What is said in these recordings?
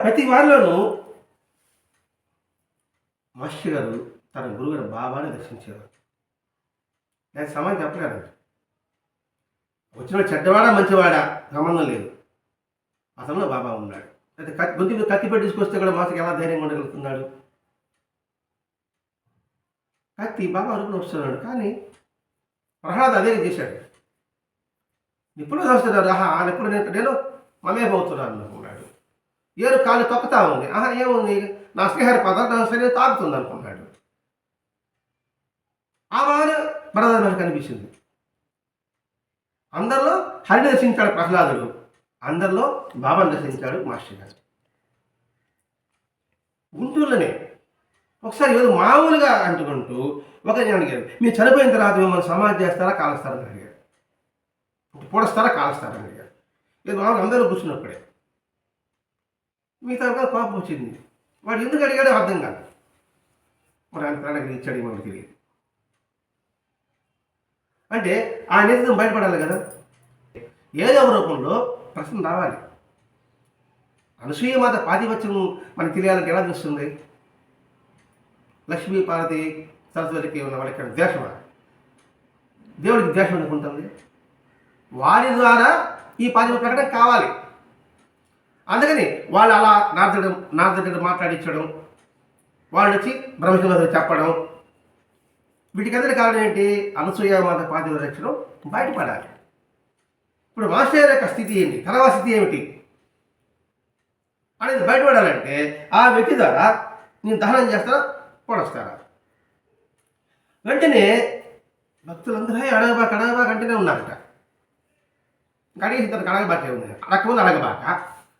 ప్రతి వారిలోనూ మహర్షి గారు తన గురుగారు బాబాని దర్శించేవారు. నేను సమాజం చెప్పలేదండి. వచ్చిన చెడ్డవాడా మంచివాడా సంబంధం లేదు. అతను బాబా ఉన్నాడు. అయితే కత్తి గొంతు మీద కత్తి పెట్టి తీసుకొస్తే కూడా మాసకి ఎలా ధైర్యంగా ఉండగలుగుతున్నాడు? కత్తి బాబా అరుపులు వస్తున్నాడు కానీ ప్రహ్లాద్ అదే చేశాడు. ఇప్పుడు వస్తున్నాడు ఆహా ఎప్పుడు నేను నేను మమేమవుతున్నాను అనుకున్నాడు ఏరు కాలు తొక్కుతా ఉంది. ఆహా ఏముంది? నా స్నేహారి పదార్థం సరే తాగుతుంది అనుకున్నాడు ఆ వాన బ్రదర్ నాకు కనిపించింది. అందరిలో హరి దర్శించాడు ప్రహ్లాదుడు. అందరిలో బాబాను దర్శించాడు మాస్టర్ గారు. గుంటూరులోనే ఒకసారి ఏదో మామూలుగా అంటుకుంటూ ఒక అడిగారు మీరు చనిపోయిన తర్వాత మిమ్మల్ని సమాధి చేస్తారా కాలుస్తారని అడిగారు. పొడస్తారా కాలుస్తారని అడిగారు. ఏదో మామూలు అందరూ కూర్చున్నప్పుడే మిగతా కూడా కోపం వచ్చింది. వాడు ఎందుకు అడిగాడో అర్థం కాదు. మరి ఆయన ప్రాణానికి ఇచ్చాడు మనకి తెలియదు అంటే ఆ నేతృత్వం బయటపడాలి కదా. ఏదో ఒక రూపంలో ప్రశ్న రావాలి. అనసూయ మాత పాతిపత్యం మనకు తెలియాలంటే ఎలా తెలుస్తుంది? లక్ష్మీ పార్వతి సరస్వతికి ఉన్న వాళ్ళకి ఇక్కడ ద్వేషమా? దేవుడికి ద్వేషం ఎందుకు ఉంటుంది? వారి ద్వారా ఈ పాతిపత్య ప్రకటన కావాలి. అందుకని వాళ్ళు అలా నారదుడు నారదుడు మాట్లాడించడం వాళ్ళు వచ్చి బ్రహ్మశివరాజు చెప్పడం. వీటికందరి కారణం ఏంటి? అనసూయ మాత పాతి రక్షణం బయటపడాలి. ఇప్పుడు మాస్టర్ యొక్క స్థితి ఏంటి? తర్వాత స్థితి ఏమిటి? అనేది బయటపడాలంటే ఆ వ్యక్తి ద్వారా నేను దహనం చేస్తారా పొడస్తారా వెంటనే భక్తులందరూ అడగబాక అడగబాక అంటేనే ఉన్నారట. కడిగేసి ఇతను అడగబాకే ఉంది అడగముందు అడగబాక?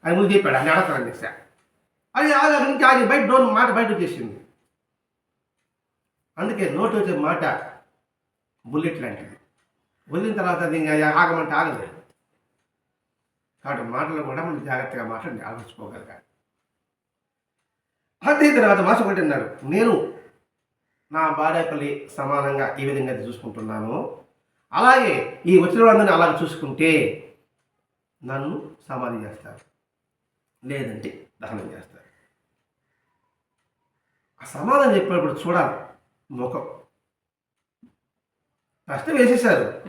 అది ముందు చెప్పాడు అని అడగతానని చేశా అది ఆగా నుంచి అది బయట డోన్ మాట బయట వచ్చేసింది అందుకే నోటి వచ్చే మాట బుల్లెట్ లాంటిది. వదిలిన తర్వాత అది ఇంకా ఆగమంటే ఆగదు కాబట్టి మాటలు కూడా మనం జాగ్రత్తగా మాట్లాడి ఆలోచించుకోగలగాలి. అంతే తర్వాత మాసం ఒకటి అన్నారు నేను నా భార్యపల్లి సమానంగా ఈ విధంగా చూసుకుంటున్నాను. అలాగే ఈ వచ్చిన వాళ్ళందరినీ అలాగే చూసుకుంటే నన్ను సమాధి చేస్తారు. లేదంటే దహనం చేస్తారు. ఆ సమాధానం చెప్పేటప్పుడు చూడాలి. ముఖం. ప్రశ్న వేసేశారు.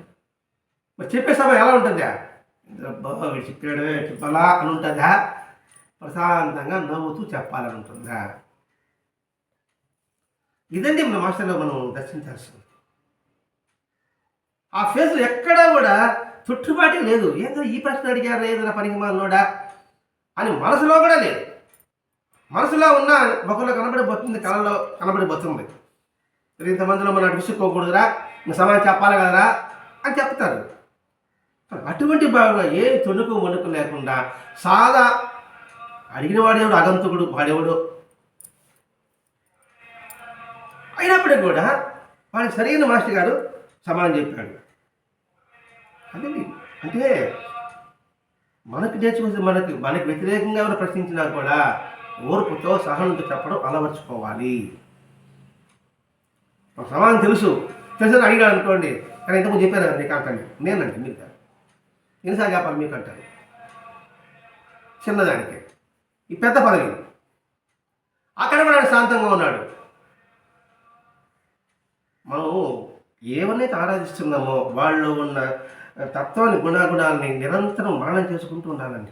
మరి చెప్పే సమయం ఎలా ఉంటుందా? అబ్బా వీడు చెప్పాడు చెప్పాలా అని ఉంటుందా? ప్రశాంతంగా నవ్వుతూ చెప్పాలని ఉంటుందా? ఇదండి మన మాస్టర్లో మనం దర్శించాల్సింది. ఆ ఫేస్ ఎక్కడా కూడా చుట్టుబాటే లేదు. ఏదో ఈ ప్రశ్న అడిగారు ఏదైనా పనికి మాలోడా అని మనసులో కూడా లేదు. మనసులో ఉన్న ఒకళ్ళు కనబడిపోతుంది కళలో కనబడిపోతుంది. ఇంతమందిలో మనం విసుక్కోకూడదురా ఇంకా సమాధానం చెప్పాలి కదరా అని చెప్తారు. అటువంటి భాగంలో ఏ తొణుకు వణుకు లేకుండా సాదా అడిగిన వాడేవాడు అగంతుకుడు వాడేవాడు? అయినప్పటికీ కూడా వాడికి సరైన మాస్టర్ గారు సమాధానం చెప్పాడు. అదండి అంటే మనకు నేర్చుకుంటే మనకి మనకి వ్యతిరేకంగా ఎవరు ప్రశ్నించినా కూడా ఓర్పుతో సహనంతో చెప్పడం అలవర్చుకోవాలి. ఒక సమానం తెలుసు. తెలుసు అడిగాడు అనుకోండి కానీ ఇంతకుముందు చెప్పారు కదా మీకు అంటండి నేనండి మీకు కాదు. ఎన్నిసార్లు చెప్పాలి మీకు అంటారు? చిన్నదానికి. ఈ పెద్ద పదవి. అక్కడ కూడా శాంతంగా ఉన్నాడు. మనం ఏమనైతే ఆరాధిస్తున్నామో వాళ్ళు ఉన్న తత్వాన్ని గుణాగుణాలని నిరంతరం మననం చేసుకుంటూ ఉండాలండి.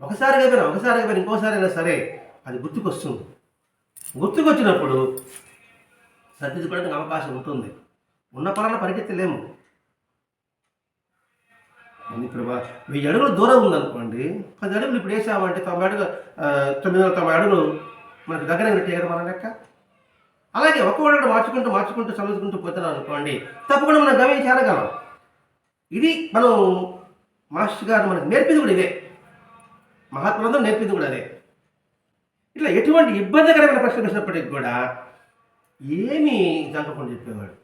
ఒకసారి అయిపోయినా ఒకసారి అయిపోయినా ఇంకోసారి అయినా సరే అది గుర్తుకొస్తుంది. గుర్తుకొచ్చినప్పుడు సర్దిద్దుకోవడానికి అవకాశం ఉంటుంది. ఉన్న పనుల పరిగెత్తలేము. ఇప్పుడు మా- వెయ్యి అడుగులు దూరం ఉందనుకోండి పది అడుగులు ఇప్పుడు వేసామంటే తొంభై అడుగులు తొమ్మిది వందల తొంభై అడుగులు మనకు దగ్గర పెట్టే కదా మన లెక్క. అలాగే ఒక్కొక్కటి మార్చుకుంటూ మార్చుకుంటూ చదువుకుంటూ పోతున్నాం అనుకోండి తప్పకుండా మనం గమని చేరగలం. ఇది మనం మాస్టర్ గారు మనకు నేర్పింది కూడా ఇదే మహాత్ములందరూ నేర్పింది కూడా అదే. ఇట్లా ఎటువంటి ఇబ్బందికరమైన ప్రశ్నలు వచ్చినప్పటికి కూడా ఏమీ జరగకుండా చెప్పేవాడు.